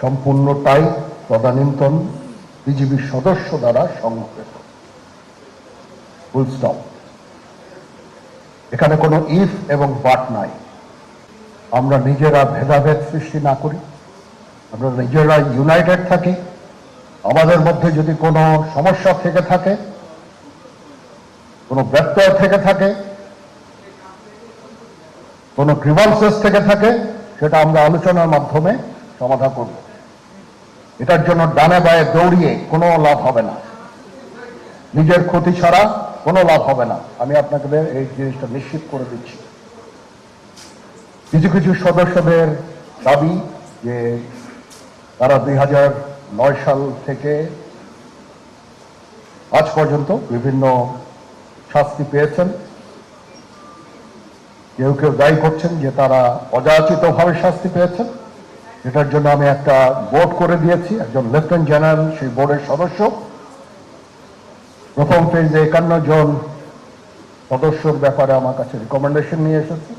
সম্পূর্ণটাই তদানীন্তন বিজিবির সদস্য দ্বারা সংঘটিত এখানে কোনো ইফ এবং বাট নাই। আমরা নিজেরা ভেদাভেদ সৃষ্টি না করি। আমরা নিজেরা ইউনাইটেড থাকি। আমাদের মধ্যে যদি কোনো সমস্যা থেকে থাকে, কোনো ব্যত্যয় থেকে থাকে, কোনো গ্রিভান্সেস থেকে থাকে, সেটা আমরা আলোচনার মাধ্যমে সমাধান করব। এটার জন্য ডানে বায়ে দৌড়িয়ে কোনো লাভ হবে না। নিজের ক্ষতি ছাড়া কোনো লাভ হবে না। আমি আপনাদের এই জিনিসটা নিশ্চিত করে দিচ্ছি। কিছু কিছু সদস্যদের দাবি যে তারা দুই নয় সাল থেকে আজ পর্যন্ত বিভিন্ন শাস্তি পেয়েছেন। কেউ কেউ দায়ী করছেন যে তারা অযাচিতভাবে শাস্তি পেয়েছেন। এটার জন্য আমি একটা বোর্ড করে দিয়েছি, একজন লেফটেন্যান্ট জেনারেল, সেই বোর্ডের সদস্য। প্রথম ফেজে একান্ন জন সদস্যর ব্যাপারে আমার কাছে রিকমেন্ডেশন নিয়ে এসেছে।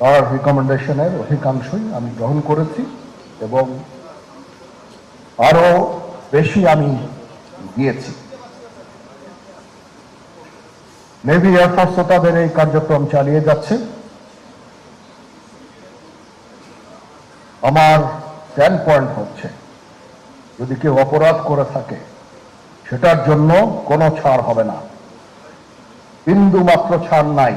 তার রিকমেন্ডেশনের অধিকাংশই আমি গ্রহণ করেছি এবং আরও বেশি আমি দিয়েছি। নেভি এয়ারফোর্সও তাদের এই কার্যক্রম চালিয়ে যাচ্ছে। আমার স্ট্যান্ড পয়েন্ট হচ্ছে। যদি কেউ অপরাধ করে থাকে, সেটার জন্য কোনো ছাড় হবে না। বিন্দু মাত্র ছাড় নাই।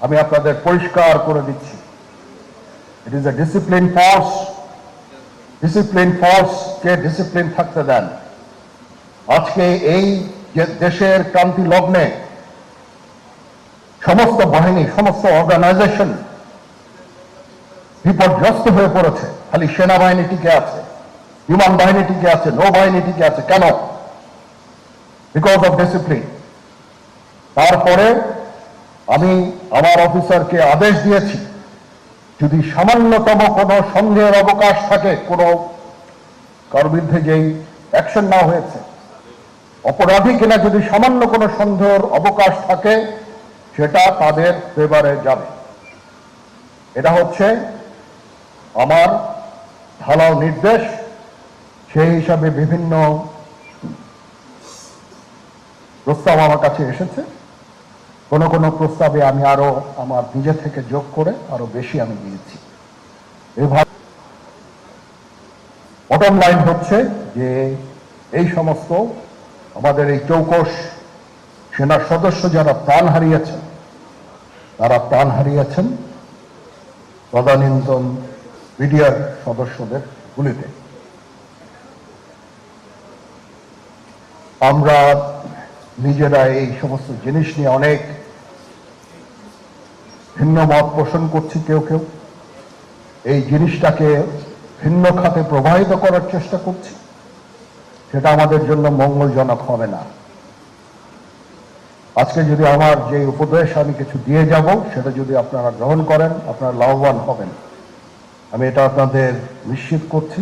আমি আপনাদের পরিষ্কার করে দিচ্ছি। It is a discipline force discipline force K discipline থাকতে দেন। আজকে এই দেশের ক্রান্তি লগ্নে সমস্ত বাহিনী, সমস্ত অর্গানাইজেশন বিপর্যস্ত হয়ে পড়েছে। খালি সেনাবাহিনী টিকে আছে, বিমান বাহিনী টিকে আছে, নৌবাহিনী টিকে আছে। কেন? বিকজ অফ ডিসিপ্লিন তারপরে আমি আমার অফিসারকে আদেশ দিয়েছি, যদি সামান্যতম কোনো সন্দেহের অবকাশ থাকে, কোনো কারোর বিরুদ্ধে যেই অ্যাকশন না হয়েছে, অপরাধী কিনা যদি সামান্য কোনো সন্দেহের অবকাশ থাকে, সেটা তাদের ফেভারে যাবে। এটা হচ্ছে আমার ঢালাও নির্দেশ, সেই হিসাবে বিভিন্ন প্রস্তাব আমার কাছে এসেছে। কোন কোন প্রস্তাবে আমি আরও আমার নিজে থেকে যোগ করে আরও বেশি আমি দিয়েছি এভাবে বটম লাইন হচ্ছে যে এই সমস্ত আমাদের এই চৌকস সেনার সদস্য যারা প্রাণ হারিয়েছেন, তারা প্রাণ হারিয়েছেন। তদানীন্তন বিডিআর সদস্যদের গুলিতে। আমরা নিজেরা এই সমস্ত জিনিস নিয়ে অনেক ভিন্ন মত পোষণ করছি কেউ কেউ। এই জিনিসটাকে ভিন্ন খাতে প্রবাহিত করার চেষ্টা করছি। সেটা আমাদের জন্য মঙ্গলজনক হবে না। আজকে যদি আমার যে উপদেশ আমি কিছু দিয়ে যাব, সেটা যদি আপনারা গ্রহণ করেন, আপনারা লাভবান হবেন। আমি এটা আপনাদের নিশ্চিত করছি।